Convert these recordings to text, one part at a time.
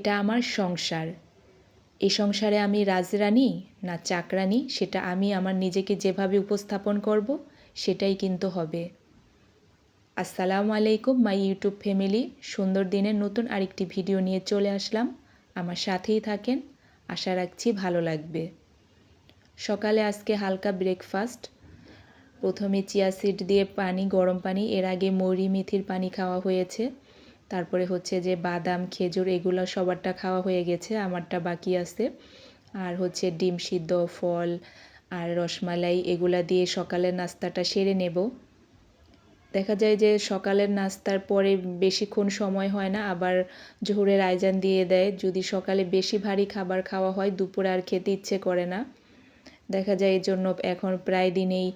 এটা আমার সংসার। এই সংসারে আমি রাজরানী না চাকরানী, সেটা আমি আমার নিজেকে যেভাবে উপস্থাপন করব, সেটাই কিন্তু হবে। আসসালামু আলাইকুম, মাই ইউটিউব ফ্যামিলি। সুন্দর দিনের নতুন আরেকটি ভিডিও নিয়ে চলে আসলাম। আমার সাথেই থাকেন। আশা রাখছি ভালো লাগবে। সকালে আজকে হালকা ব্রেকফাস্ট প্রথমে চিয়া সিড দিয়ে পানি, গরম পানি, এর আগে মৌরি, মেথির পানি খাওয়া হয়েছে। তারপরে হচ্ছে যে বাদাম, খেজুর এগুলো সবারটা খাওয়া হয়ে গেছে, আমারটা বাকি আছে। আর হচ্ছে ডিম সিদ্ধ, ফল আর রসমালাই এগুলা দিয়ে সকালের নাস্তাটা সেরে নেব। দেখা যায় যে সকালের নাস্তার পরে বেশিক্ষণ সময় হয় না, আবার জোহরের আয়োজন দিয়ে দেয়। যদি সকালে বেশি ভারী খাবার খাওয়া হয়, দুপুরে আর খেতে ইচ্ছে করে না। দেখা যায় এই জন্য এখন প্রায় দিনেই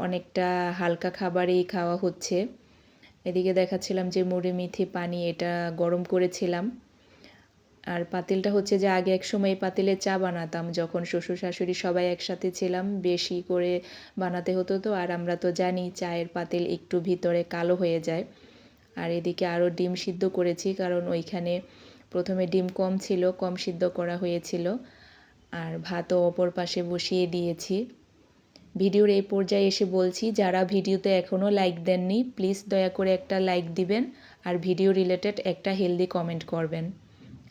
অনেকটা হালকা খাবারই খাওয়া হচ্ছে। এদিকে দেখাচ্ছিলাম যে মুড়ি, মিথি, পানি এটা গরম করেছিলাম। আর পাতিলটা হচ্ছে যে আগে এক সময় পাতিলে চা বানাতাম, যখন শ্বশুর, শাশুড়ি সবাই একসাথে ছিলাম, বেশি করে বানাতে হতো তো, আর আমরা তো জানি চায়ের পাতিল একটু ভিতরে কালো হয়ে যায়। আর এদিকে আরও ডিম সিদ্ধ করেছি, কারণ ওইখানে প্রথমে ডিম কম ছিল, কম সিদ্ধ করা হয়েছিল। আর ভাতও অপর পাশে বসিয়ে দিয়েছি। ভিডিওর এই পর্যায়ে এসে বলছি, যারা ভিডিওতে এখনও লাইক দেননি প্লিজ দয়া করে একটা লাইক দিবেন আর ভিডিও রিলেটেড একটা হেলদি কমেন্ট করবেন।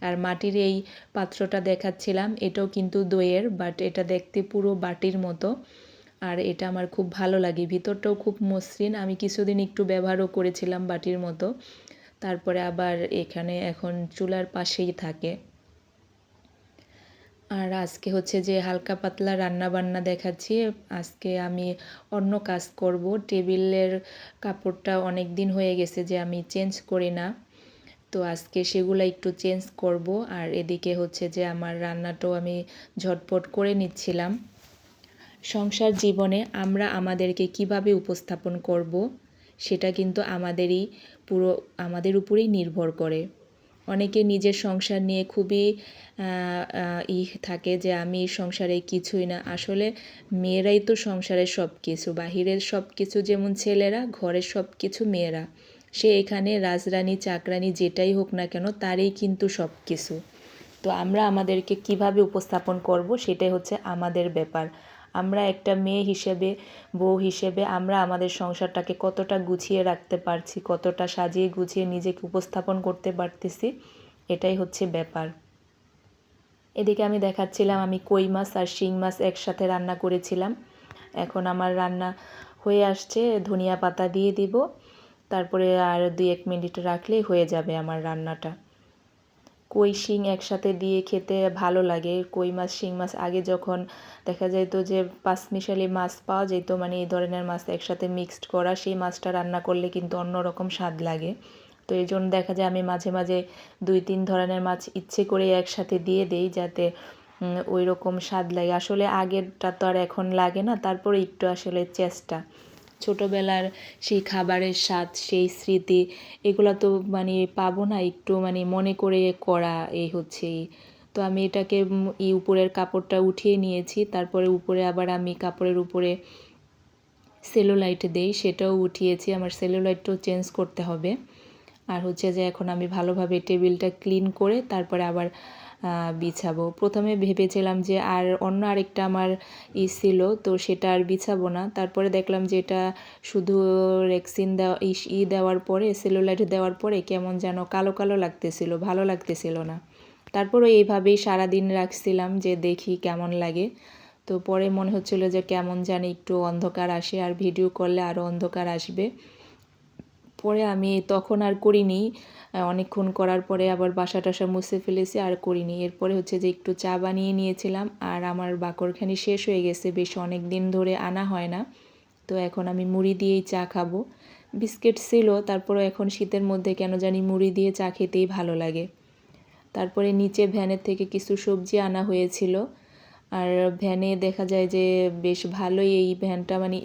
আর মাটির এই পাত্রটা দেখাচ্ছিলাম, এটাও কিন্তু দইয়ের বাট এটা দেখতে পুরো বাটির মতো। আর এটা আমার খুব ভালো লাগে, ভিতরটাও খুব মসৃণ। আমি কিছুদিন একটু ব্যবহারও করেছিলাম বাটির মতো। তারপরে আবার এখানে এখন চুলার পাশেই থাকে। আর আজকে হচ্ছে যে হালকা পাতলা রান্না বান্না দেখাচ্ছি। আজকে আমি অন্য কাজ করব। টেবিলের কাপড়টা অনেক দিন হয়ে গেছে যে আমি চেঞ্জ করি না। তো আজকে সেগুলো একটু চেঞ্জ করব। আর এদিকে হচ্ছে যে আমার রান্নাটাও আমি ঝটপট করে নিচ্ছিলাম। সংসার জীবনে আমরা আমাদেরকে কীভাবে উপস্থাপন করব, সেটা কিন্তু আমাদেরই পুরো, আমাদের উপরেই নির্ভর করে। অনেকে নিজের সংসার নিয়ে খুবই ই থাকে যে আমি সংসারে কিছুই না। আসলে মেয়েরাই তো সংসারের সব কিছু বাহিরের সব কিছু যেমন ছেলেরা, ঘরের সব কিছু মেয়েরা। সে এখানে রাজরানী, চাকরানি যেটাই হোক না কেন তারই কিন্তু সব কিছু তো আমরা আমাদেরকে কীভাবে উপস্থাপন করব সেটাই হচ্ছে আমাদের ব্যাপার। আমরা একটা মেয়ে হিসেবে, বউ হিসেবে আমরা আমাদের সংসারটাকে কতটা গুছিয়ে রাখতে পারছি, কতটা সাজিয়ে গুছিয়ে নিজেকে উপস্থাপন করতে পারতেছি, এটাই হচ্ছে ব্যাপার। এদিকে আমি দেখাচ্ছিলাম, আমি কই মাছ আর শিং মাছ একসাথে রান্না করেছিলাম। এখন আমার রান্না হয়ে আসছে, ধনিয়া পাতা দিয়ে দিব, তারপরে আর দুই এক মিনিট রাখলেই হয়ে যাবে আমার রান্নাটা। কই শিং একসাথে দিয়ে খেতে ভালো লাগে। কই মাছ, শিং মাছ। আগে যখন দেখা যেত যে পাঁচমিশালি মাছ পাওয়া যেত মানে এই ধরনের মাছ একসাথে মিক্সড করা, সেই মাছটা রান্না করলে কিন্তু অন্যরকম স্বাদ লাগে। তো এই জন্য দেখা যায় আমি মাঝে মাঝে দুই তিন ধরনের মাছ ইচ্ছে করে একসাথে দিয়ে দেই যাতে ওই রকম স্বাদ লাগে। আসলে আগেরটা তো আর এখন লাগে না, তারপরে একটু আসলে চেষ্টা। ছোটোবেলার সেই খাবারের স্বাদ, সেই স্মৃতি, এগুলো তো মানে পাবো না, একটু মানে মনে করে করা এই হচ্ছে। তো আমি এটাকে এই উপরের কাপড়টা উঠিয়ে নিয়েছি, তারপরে উপরে আবার আমি কাপড়ের উপরে সেলোলাইট দেই, সেটাও উঠিয়েছি, আমার সেলোলাইটটাও চেঞ্জ করতে হবে। আর হচ্ছে যে এখন আমি ভালোভাবে টেবিলটা ক্লিন করে, তারপরে আবার বিছাবো। প্রথমে ভেবেছিলাম যে আর অন্য আরেকটা আমার ই ছিল, তো সেটা আর বিছাবো না। তারপরে দেখলাম যে এটা শুধু রেক্সিন দেওয়া, ই দেওয়ার পরে, সেলুলাইট দেওয়ার পরে কেমন যেন কালো কালো লাগতেছিল, ভালো লাগতেছিল না। তারপরও এইভাবেই সারাদিন রাখছিলাম যে দেখি কেমন লাগে। তো পরে মনে হচ্ছিল যে কেমন জানি একটু অন্ধকার আসে, আর ভিডিও করলে আরও অন্ধকার আসবে। পরে আমি তখন আর করিনি। অনেকক্ষণ করার পরে আবার বাসা টাসা মুছে ফেলেছি, আর করিনি। এরপরে হচ্ছে যে একটু চা বানিয়ে নিয়েছিলাম, আর আমার বাকরখানি শেষ হয়ে গেছে। বেশ অনেক দিন ধরে আনা হয় না। তো এখন আমি মুড়ি দিয়েই চা খাব। বিস্কিট ছিল তারপরে এখন শীতের মধ্যে কেন জানি মুড়ি দিয়ে চা খেতেই ভালো লাগে। তারপরে নিচে ভ্যানের থেকে কিছু সবজি আনা হয়েছিল। আর ভ্যানে দেখা যায় যে বেশ ভালোই এই ভ্যানটা মানে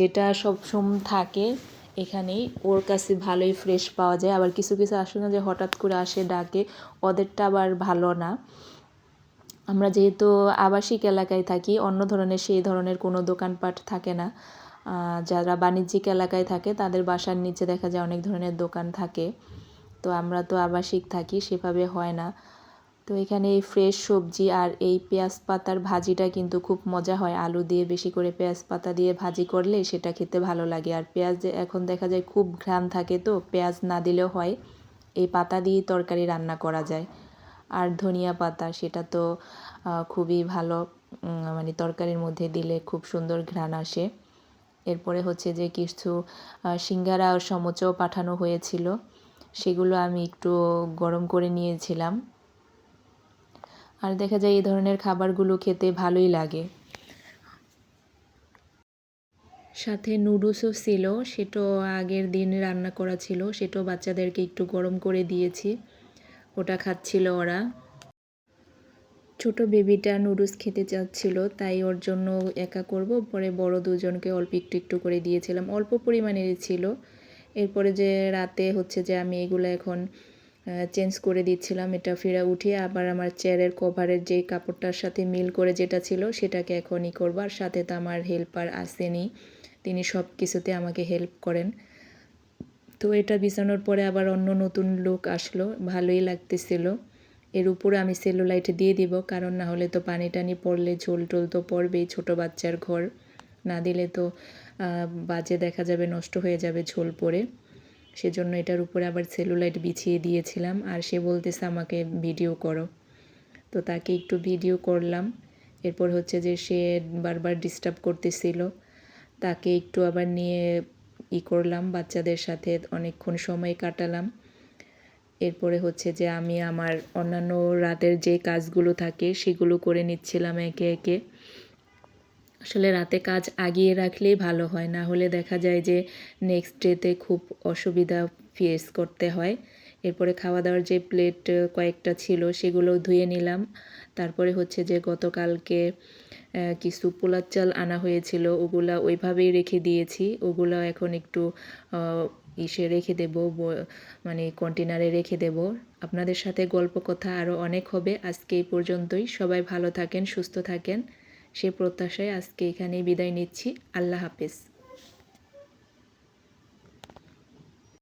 যেটা সবসময় থাকে এখানেই ওর কাছে ভালোই ফ্রেশ পাওয়া যায়। আবার কিছু কিছু আসে না যে হঠাৎ করে আসে ডাকে, ওদেরটা আবার ভালো না। আমরা যেহেতু আবাসিক এলাকায় থাকি, অন্য ধরনের সেই ধরনের কোনো দোকানপাট থাকে না। যারা বাণিজ্যিক এলাকায় থাকে, তাদের বাসার নিচে দেখা যায় অনেক ধরনের দোকান থাকে। তো আমরা তো আবাসিক থাকি, সেভাবে হয় না। তো এখানে এই ফ্রেশ সবজি আর এই পেঁয়াজ পাতার ভাজিটা কিন্তু খুব মজা হয়। আলু দিয়ে বেশি করে পেঁয়াজ পাতা দিয়ে ভাজি করলে সেটা খেতে ভালো লাগে। আর পেঁয়াজ এখন দেখা যায় খুব ঘ্রাণ থাকে তো, পেঁয়াজ না দিলেও হয়। এই পাতা দিয়ে তরকারি রান্না করা যায়। আর ধনিয়া পাতা, সেটা তো খুবই ভালো মানে তরকারির মধ্যে দিলে খুব সুন্দর ঘ্রাণ আসে। এরপরে হচ্ছে যে কিছু সিঙ্গারা সমোচাও পাঠানো হয়েছিল। সেগুলো আমি একটু গরম করে নিয়েছিলাম। আর দেখা যায় এই ধরনের খাবারগুলো খেতে ভালোই লাগে। সাথে নুডলসও ছিল সেটাও আগের দিন রান্না করা ছিল সেটাও বাচ্চাদেরকে একটু গরম করে দিয়েছি। ওটা খাচ্ছিল ওরা। ছোট বেবিটা নুডলস খেতে চাচ্ছিল, তাই ওর জন্য একা করব। পরে বড় দুজনকে অল্প একটু একটু করে দিয়েছিলাম। অল্প পরিমাণের ছিল। এরপরে যে রাতে হচ্ছে যে আমি এগুলো এখন চেঞ্জ করে দিচ্ছিলাম, এটা ফিরে উঠিয়ে আবার আমার চেয়ারের কভারের যে কাপড়টার সাথে মিল করে যেটা ছিল সেটাকে এখনই করব। আর সাথে তো আমার হেল্পার আসেনি, তিনি সব কিছুতে আমাকে হেল্প করেন। তো এটা বিছানোর পরে আবার অন্য নতুন লোক আসলো, ভালোই লাগতেছিল। এর উপরে আমি সেলুলাইট দিয়ে দিব, কারণ না হলে তো পানি টানি পড়লে ঝোল টোল তো পড়বেই, ছোটো বাচ্চার ঘর। না দিলে তো বাজে দেখা যাবে, নষ্ট হয়ে যাবে ঝোল পড়ে। সেজন্য এটার উপরে আবার সেলুলাইট বিছিয়ে দিয়েছিলাম। আর সে বলতেছে, আমাকে ভিডিও করো। তো তাকে একটু ভিডিও করলাম। এরপর হচ্ছে যে সে বারবার ডিস্টার্ব করতেছিল। তাকে একটু আবার নিয়ে ই করলাম, বাচ্চাদের সাথে অনেকক্ষণ সময় কাটালাম। এরপরে হচ্ছে যে আমি আমার অন্যান্য রাতের যে কাজগুলো থাকে, সেগুলো করে নিচ্ছিলাম একে একে। আসলে রাতে কাজ আগিয়ে রাখলেই ভালো হয়। না হলে দেখা যায় যে নেক্সট ডেতে খুব অসুবিধা ফেস করতে হয়। এরপরে খাওয়া দাওয়ার যে প্লেট কয়েকটা ছিল সেগুলো ধুয়ে নিলাম। তারপরে হচ্ছে যে গতকালকে কিছু পোলার চাল আনা হয়েছিল, ওগুলা ওইভাবেই রেখে দিয়েছি। ওগুলো এখন একটু ইসে রেখে দেব মানে কন্টেনারে রেখে দেব। আপনাদের সাথে গল্প কথা আরও অনেক হবে। আজকে এই পর্যন্তই। সবাই ভালো থাকেন, সুস্থ থাকেন। সে প্রত্যাশায় আজকে এখানেই বিদায় নিচ্ছি। আল্লাহ হাফেজ।